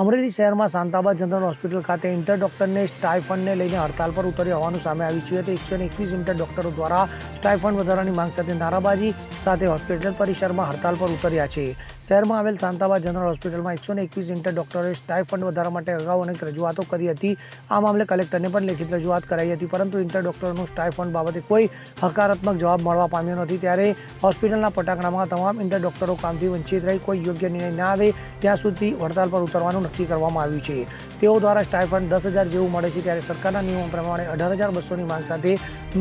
અમરેલી શહેરમાં Shantaba general hospital ખાતે inter ડોક્ટરને સ્ટાઇફંડને લઈને હડતાલ પર ઉતરી હોવાનું સામે આવ્યું છે. તો એકસો એકવીસ ઇન્ટર ડોક્ટરો દ્વારા સ્ટાઇફંડ વધારાની માંગ સાથે નારાબાજી સાથે હોસ્પિટલ પરિસરમાં હડતાલ પર ઉતર્યા છે. શહેરમાં આવેલ શાંતાબા જનરલ હોસ્પિટલમાં એકસો એકવીસ ઇન્ટર ડોક્ટરોએ સ્ટાઇફંડ વધારા માટે અગાઉ અનેક રજૂઆતો કરી હતી. આ મામલે કલેક્ટરને પણ લેખિત રજૂઆત કરાઈ હતી, પરંતુ ઇન્ટર ડોક્ટરોનું સ્ટાઇફંડ બાબતે કોઈ હકારાત્મક જવાબ મળવા પામ્યો નથી. ત્યારે હોસ્પિટલના પટાકણામાં તમામ ઇન્ટર ડોક્ટરો કામથી વંચિત રહી, કોઈ યોગ્ય નિર્ણય ના આવે, ત્યાં સુધી હડતાલ પર ઉતરવાનું નક્કી કરવામાં આવ્યું છે. તેઓ દ્વારા સ્ટાઇફંડ દસ હજાર જેવું મળે છે ત્યારે સરકારના નિયમો પ્રમાણે અઢાર હજાર બસોની માંગ સાથે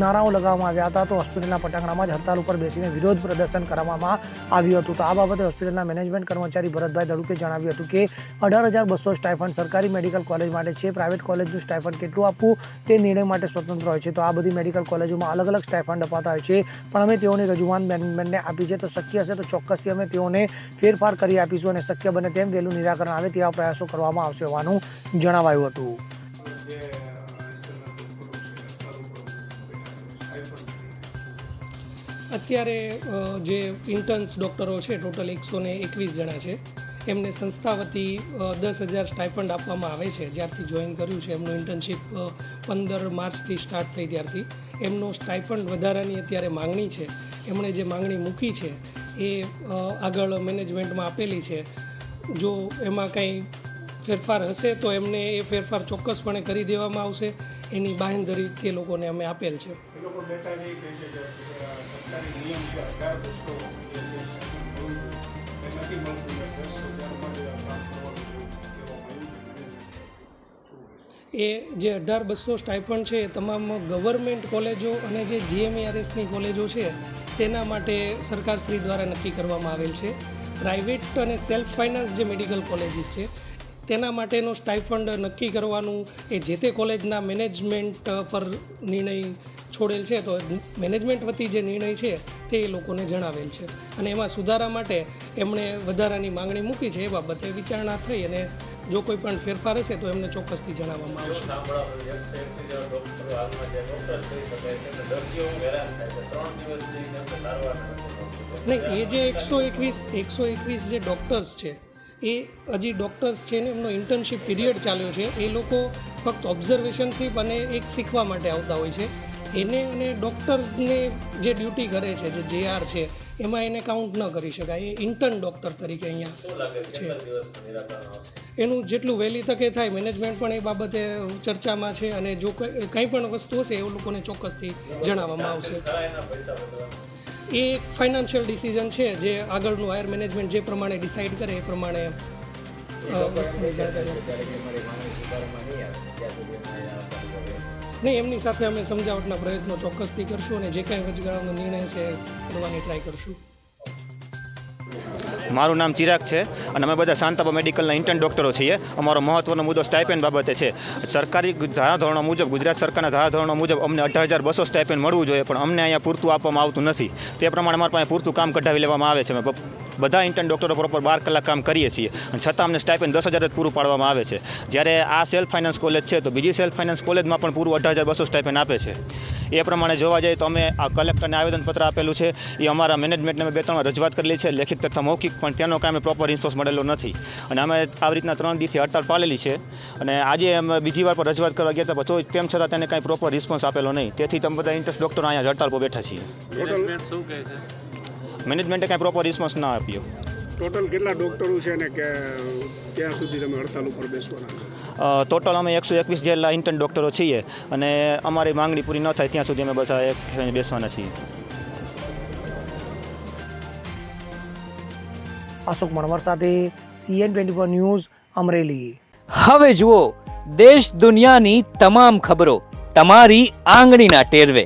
નારાઓ લગાવવામાં આવ્યા હતા. તો હોસ્પિટલના પટાંગણામાં જ હડતાલ ઉપર બેસીને વિરોધ પ્રદર્શન કરવામાં આવ્યું હતું. તો આ બાબતે હોસ્પિટલના મેનેજમેન્ટ કર્મચારી ભરતભાઈ દડુકે જણાવ્યું હતું કે અઢાર હજાર બસો સ્ટાઇફંડ સરકારી મેડિકલ કોલેજ માટે છે. પ્રાઇવેટ કોલેજનું સ્ટાઇફંડ કેટલું આપવું તે નિર્ણય માટે સ્વતંત્ર હોય છે. તો આ બધી મેડિકલ કોલેજોમાં અલગ અલગ સ્ટાઇફંડ અપાતા હોય છે. પણ અમે તેઓની રજૂઆત મેનેજમેન્ટને આપી છે. તો શક્ય હશે તો ચોક્કસથી અમે તેઓને ફેરફાર કરી આપીશું અને શક્ય બને તેમ વહેલું નિરાકરણ આવે તેવા પ્રયાસો કરવામાં આવશે હોવાનું જણાવાયું હતું. અત્યારે જે ઇન્ટર્ન્સ ડૉક્ટરો છે ટોટલ એકસો ને એકવીસ જણા છે. એમને સંસ્થા વતી દસ હજાર સ્ટાઇપન્ડ આપવામાં આવે છે. જ્યારથી જોઈન કર્યું છે. એમનું ઇન્ટર્નશીપ પંદર માર્ચથી સ્ટાર્ટ થઈ ત્યારથી. એમનો સ્ટાઇપન્ડ વધારાની અત્યારે માંગણી છે. એમણે જે માંગણી મૂકી છે, એ આગળ મેનેજમેન્ટમાં આપેલી છે. જો એમાં કંઈ ફેરફાર હશે તો એમને એ ફેરફાર ચોક્કસપણે કરી દેવામાં આવશે. એની બાંહેધરી તે લોકોને અમે આપેલ છે. એ જે અઢાર બસો સ્ટાઇપન્ડ છે એ તમામ ગવર્મેન્ટ કોલેજો અને જે જીએમઆરએસની કોલેજો છે તેના માટે સરકારશ્રી દ્વારા નક્કી કરવામાં આવેલ છે. પ્રાઇવેટ અને સેલ્ફ ફાઇનાન્સ જે મેડિકલ કોલેજીસ છે તેના માટેનો સ્ટાઇફંડ નક્કી કરવાનું એ જે તે કોલેજના મેનેજમેન્ટ પર નિર્ણય છોડેલ છે. તો મેનેજમેન્ટ વતી જે નિર્ણય છે તે એ લોકોને જણાવેલ છે. અને એમાં સુધારા માટે એમણે વધારાની માંગણી મૂકી છે. એ બાબતે વિચારણા થઈ અને જો કોઈ પણ ફેરફાર હશે તો એમને ચોક્કસથી જણાવવામાં આવશે. નહીં એ જે એકસો એકવીસ એકસો એકવીસ જે ડૉક્ટર્સ છે એ હજી ડૉક્ટર્સ છે ને એમનો ઇન્ટર્નશીપ પીરિયડ ચાલ્યો છે. એ લોકો ફક્ત ઓબ્ઝર્વેશનશીપ અને એક શીખવા માટે આવતા હોય છે. એને અને ડૉક્ટર્સને જે ડ્યુટી કરે છે જે જેઆર છે એમાં એને કાઉન્ટ ન કરી શકાય. એ ઇન્ટર્ન ડૉક્ટર તરીકે અહીંયા છે? એનું જેટલું વહેલી તકે થાય મેનેજમેન્ટ પણ એ બાબતે ચર્ચામાં છે અને જો કંઈ કંઈ પણ વસ્તુ હશે એ લોકોને ચોક્કસથી જણાવવામાં આવશે. એ એક ફાઇનાન્શિયલ ડિસિઝન છે જે આગળનું હાયર મેનેજમેન્ટ જે પ્રમાણે ડિસાઇડ કરે એ પ્રમાણે વસ્તુની જાણકારી નહીં એમની સાથે અમે સમજાવટના પ્રયત્નો ચોક્કસથી કરશું અને જે કાંઈ વચગાળાનો નિર્ણય છે એ કરવાની ટ્રાય કરશું. મારું નામ ચિરાગ છે અને અમે બધા શાંતાબા મેડિકલના ઇન્ટર્ન ડૉક્ટરો છીએ. અમારો મહત્વનો મુદ્દો સ્ટાઇપેન્ડ બાબતે છે. સરકારી ધારાધોરણો મુજબ, ગુજરાત સરકારના ધારાધોરણો મુજબ અમને અઢાર હજાર બસો સ્ટાઇપેન્ડ મળવું જોઈએ, પણ અમને અહીંયા પૂરતું આપવામાં આવતું નથી. તે પ્રમાણે અમારા પાસે પૂરતું કામ કઢાવી લેવામાં આવે છે. બધા ઇન્ટર્ન ડૉક્ટરો પ્રોપર બાર કલાક કામ કરીએ છીએ. અને છતાં અમને સ્ટાઇપેન્ડ દસ હજાર જ પૂરું પાડવામાં આવે છે. જ્યારે આ સેલ્ફ ફાઇનાન્સ કોલેજ છે, તો બીજી સેલ્ફ ફાઇનાન્સ કોલેજમાં પણ પૂરું અઢાર હજાર બસો સ્ટાઇપેન્ડ આપે છે. એ પ્રમાણે જોવા જઈએ તો અમે આ કલેક્ટરને આવેદનપત્ર આપેલું છે. એ અમારા મેનેજમેન્ટને અમે બે ત્રણ રજૂઆત કરેલી છે. લેખિત તથા મૌખિક, પણ તેનો કાંઈ પ્રોપર રિસ્પોન્સ મળેલો નથી. અને અમે આવી રીતના ત્રણ દીથી હડતાળ પાલેલી છે. અને આજે અમે બીજી વાર પર રજૂઆત કરવા ગયા હતા તો તેમ છતાં તેને કાંઈ પ્રોપર રિસ્પોન્સ આપેલો નહીં. તેથી તમે બધા ઇન્ટરેસ્ટ ડૉક્ટરો અહીંયા હડતાળ પર બેઠા છીએ. મેનેજમેન્ટ કાંઈ પ્રોપર રિસ્પોન્સ ના આપ્યો. ટોટલ કેટલા ડૉક્ટરો છે ને કે ક્યાં સુધી તમે હડતાલ ઉપર બેસવાના ટોટલ અમે એકસો એકવીસ જેટલા ઇન્ટર્ન ડૉક્ટરો છીએ અને અમારી માંગણી પૂરી ન થાય ત્યાં સુધી અમે બધા એક બેસવાના છીએ. અશોક મણવર સાથે CN twenty four news Amreli. હવે જુઓ દેશ દુનિયાની તમામ ખબરો તમારી આંગળીના ટેરવે.